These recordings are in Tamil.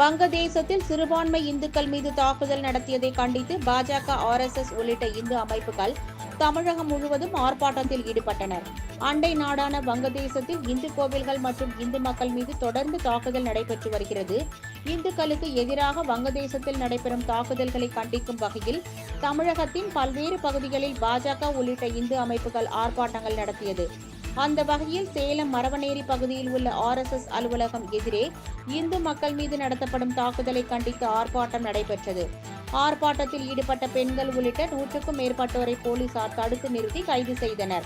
வங்கதேசத்தில் சிறுபான்மை இந்துக்கள் மீது தாக்குதல் நடத்தியதை கண்டித்து பாஜக ஆர்எஸ்எஸ் உள்ளிட்ட இந்து அமைப்புகள் தமிழகம் முழுவதும் ஆர்ப்பாட்டத்தில் ஈடுபட்டனர். அண்டை நாடான வங்கதேசத்தில் இந்து கோவில்கள் மற்றும் இந்து மக்கள் மீது தொடர்ந்து தாக்குதல் நடைபெற்று வருகிறது. இந்துக்களுக்கு எதிராக வங்கதேசத்தில் நடைபெறும் தாக்குதல்களை கண்டிக்கும் வகையில் தமிழகத்தின் பல்வேறு பகுதிகளில் பாஜக உள்ளிட்ட இந்து அமைப்புகள் ஆர்ப்பாட்டங்கள் நடத்தியது. அந்த வகையில் சேலம் மரவநேரி பகுதியில் உள்ள ஆர்எஸ்எஸ் அலுவலகம் எதிரே இந்து மக்கள் மீது நடத்தப்படும் தாக்குதலை கண்டித்து ஆர்ப்பாட்டம் நடைபெற்றது. ஆர்ப்பாட்டத்தில் ஈடுபட்ட பெண்கள் உள்ளிட்ட நூற்றுக்கும் மேற்பட்டோரை போலீசார் தடுத்து நிறுத்தி கைது செய்தனர்.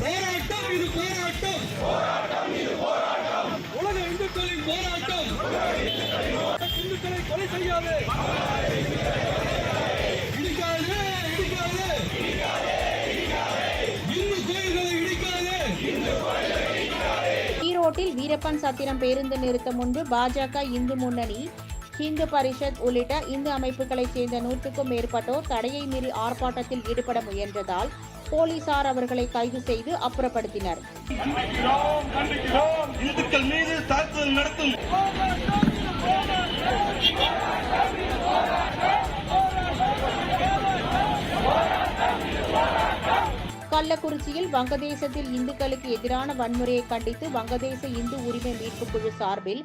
போராட்டம் போராட்டம். இந்துக்களின் போராட்டம். இந்துக்களை கொலை செய்யாதே. ஈரோட்டில் வீரப்பன் சத்திரம் பேருந்து நிறுத்தம் முன்பு பாஜக இந்து முன்னணி ஹிந்து பரிஷத் உள்ளிட்ட இந்து அமைப்புகளைச் சேர்ந்த நூற்றுக்கும் மேற்பட்டோர் தடையை மீறி ஆர்ப்பாட்டத்தில் ஈடுபட முயன்றதால் போலீசார் அவர்களை கைது செய்து அப்புறப்படுத்தினர். இந்துக்கள் மீது தாக்குதல் நடத்தும். கள்ளக்குறிச்சியில் வங்கதேசத்தில் இந்துக்களுக்கு எதிரான வன்முறையை கண்டித்து வங்கதேச இந்து உரிமை மீட்பு குழு சார்பில்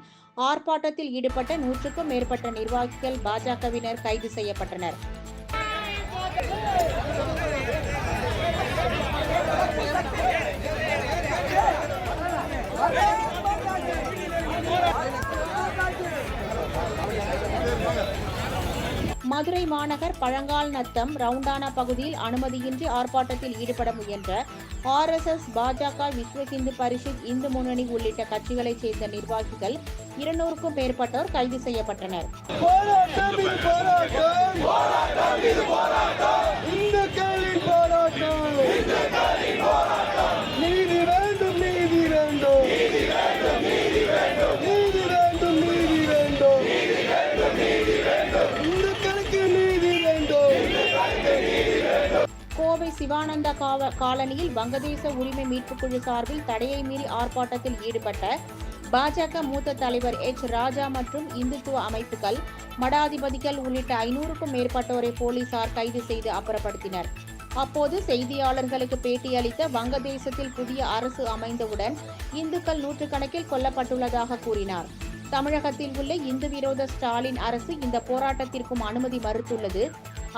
ஆர்ப்பாட்டத்தில் ஈடுபட்ட நூற்றுக்கும் மேற்பட்ட நிர்வாகிகள் பாஜகவினர் கைது செய்யப்பட்டனர். மதுரை மாநகர் பழங்கால் நத்தம் ரவுண்டானா பகுதியில் அனுமதியின்றி ஆர்ப்பாட்டத்தில் ஈடுபட முயன்ற ஆர்எஸ்எஸ் பாஜக விஸ்வ இந்து பரிஷத் இந்து முன்னணி உள்ளிட்ட கட்சிகளைச் சேர்ந்த நிர்வாகிகள் இருநூறுக்கும் மேற்பட்டோர் கைது செய்யப்பட்டனர். போராட்டம். கோவை சிவானந்தா காவ- காலனியில் வங்கதேச உரிமை மீட்புக் குழு சார்பில் தடையை மீறி ஆர்ப்பாட்டத்தில் ஈடுபட்ட பாஜக மூத்த தலைவர் எச். ராஜா மற்றும் இந்துத்துவ அமைப்புகள் மடாதிபதிகள் உள்ளிட்ட ஐநூறுக்கும் மேற்பட்டோரை போலீசார் கைது செய்து அப்புறப்படுத்தினர். அப்போது செய்தியாளர்களுக்கு பேட்டியளித்த வங்கதேசத்தில் புதிய அரசு அமைந்தவுடன் இந்துக்கள் நூற்றுக்கணக்கில் கொல்லப்பட்டுள்ளதாக கூறினார். தமிழகத்தில் உள்ள இந்து விரோத ஸ்டாலின் அரசு இந்த போராட்டத்திற்கும் அனுமதி மறுத்துள்ளது.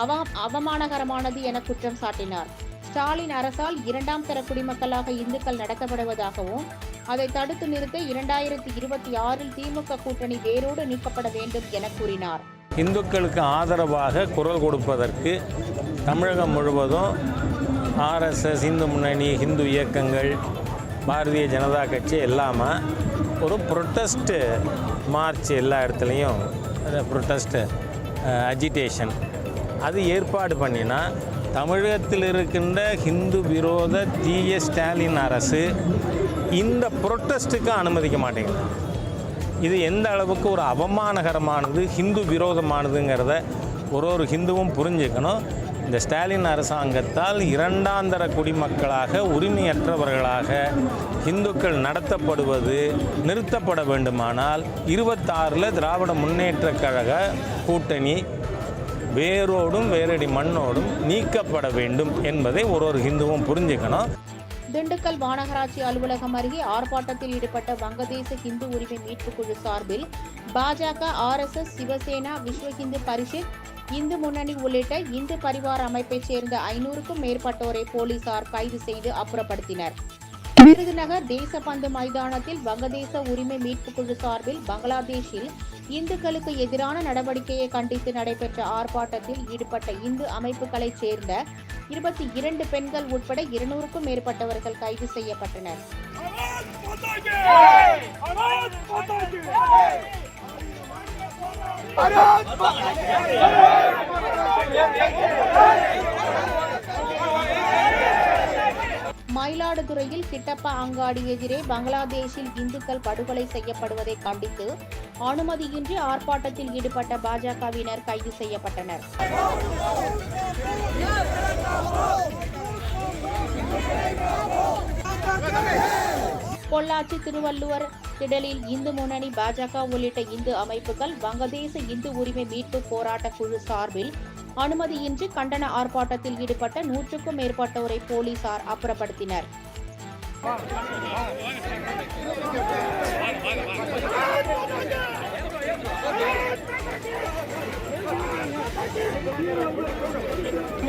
அவ அவமானகரமானது என குற்றம் சாட்டினார். ஸ்டாலின் அரசால் இரண்டாம் தர குடிமக்களாக இந்துக்கள் நடத்தப்படுவதாகவும் அதை தடுத்து நிறுத்த இரண்டாயிரத்தி இருபத்தி ஆறில் திமுக கூட்டணி வேரோடு நீக்கப்பட வேண்டும் என கூறினார். இந்துக்களுக்கு ஆதரவாக குரல் கொடுப்பதற்கு தமிழகம் முழுவதும் ஆர்எஸ்எஸ் இந்து முன்னணி இந்து இயக்கங்கள் பாரதிய ஜனதா கட்சி எல்லாமல் ஒரு ப்ரொட்டஸ்ட்டு மார்ச் எல்லா இடத்துலையும் ப்ரொட்டஸ்ட்டு அஜிடேஷன் அது ஏற்பாடு பண்ணினா தமிழகத்தில் இருக்கின்ற ஹிந்து விரோத தீய ஸ்டாலின் அரசு இந்த ப்ரொட்டஸ்ட்டுக்கு அனுமதிக்க மாட்டேங்குது. இது எந்த அளவுக்கு ஒரு அவமானகரமானது ஹிந்து விரோதமானதுங்கிறத ஒரு ஒரு ஹிந்துவும் புரிஞ்சுக்கணும். இந்த ஸ்டாலின் அரசாங்கத்தால் இரண்டாந்தர குடிமக்களாக உரிமையற்றவர்களாக இந்துக்கள் நடத்தப்படுவது நிறுத்தப்பட வேண்டுமானால் இருபத்தாறில் திராவிட முன்னேற்றக் கழக கூட்டணி வேரோடும் வேரடி மண்ணோடும் நீக்கப்பட வேண்டும் என்பதை ஒரு ஒரு ஹிந்துவும் புரிஞ்சுக்கணும். திண்டுக்கல் மாநகராட்சி அலுவலகம் அருகே ஆர்ப்பாட்டத்தில் ஈடுபட்ட வங்கதேச இந்து உரிமை மீட்புக் குழு சார்பில் பாஜக ஆர்எஸ்எஸ் சிவசேனா விஸ்வ இந்து பரிஷத் இந்து முன்னணி உள்ளிட்ட இந்து பரிவார அமைப்பைச் சேர்ந்த ஐநூறுக்கும் மேற்பட்டோரை போலீசார் கைது செய்து அப்புறப்படுத்தினர். விருதுநகர் தேசபந்து மைதானத்தில் வங்கதேச உரிமை மீட்புக் குழு சார்பில் பங்களாதேஷில் இந்துக்களுக்கு எதிரான நடவடிக்கையை கண்டித்து நடைபெற்ற ஆர்ப்பாட்டத்தில் ஈடுபட்ட இந்து அமைப்புகளைச் சேர்ந்த இருபத்தி இரண்டு பெண்கள் உட்பட இருநூறுக்கும் மேற்பட்டவர்கள் கைது செய்யப்பட்டனர். மயிலாடுதுறையில் கிட்டப்பா அங்காடி எதிரே பங்களாதேஷில் இந்துக்கள் படுகொலை செய்யப்படுவதை கண்டித்து அனுமதியின்றி ஆர்ப்பாட்டத்தில் ஈடுபட்ட பாஜகவினர் கைது செய்யப்பட்டனர். பொள்ளாச்சி திருவள்ளுவர் திடலில் இந்து முன்னணி பாஜக உள்ளிட்ட இந்து அமைப்புகள் வங்கதேச இந்து உரிமை மீட்பு போராட்ட குழு சார்பில் அனுமதியின்றி கண்டன ஆர்ப்பாட்டத்தில் ஈடுபட்ட நூற்றுக்கும் மேற்பட்டோரை போலீசார் அப்புறப்படுத்தினர்.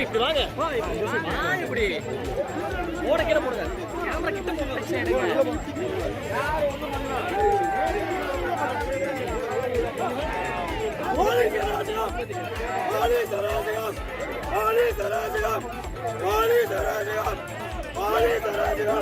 இப்படி வாங்க இப்படி ஓட கீழே போடுங்க. கேமரா கிட்ட பிரச்சனை எடுங்க போலீஸ் போலீஸ் போலீஸ் పోలీసులు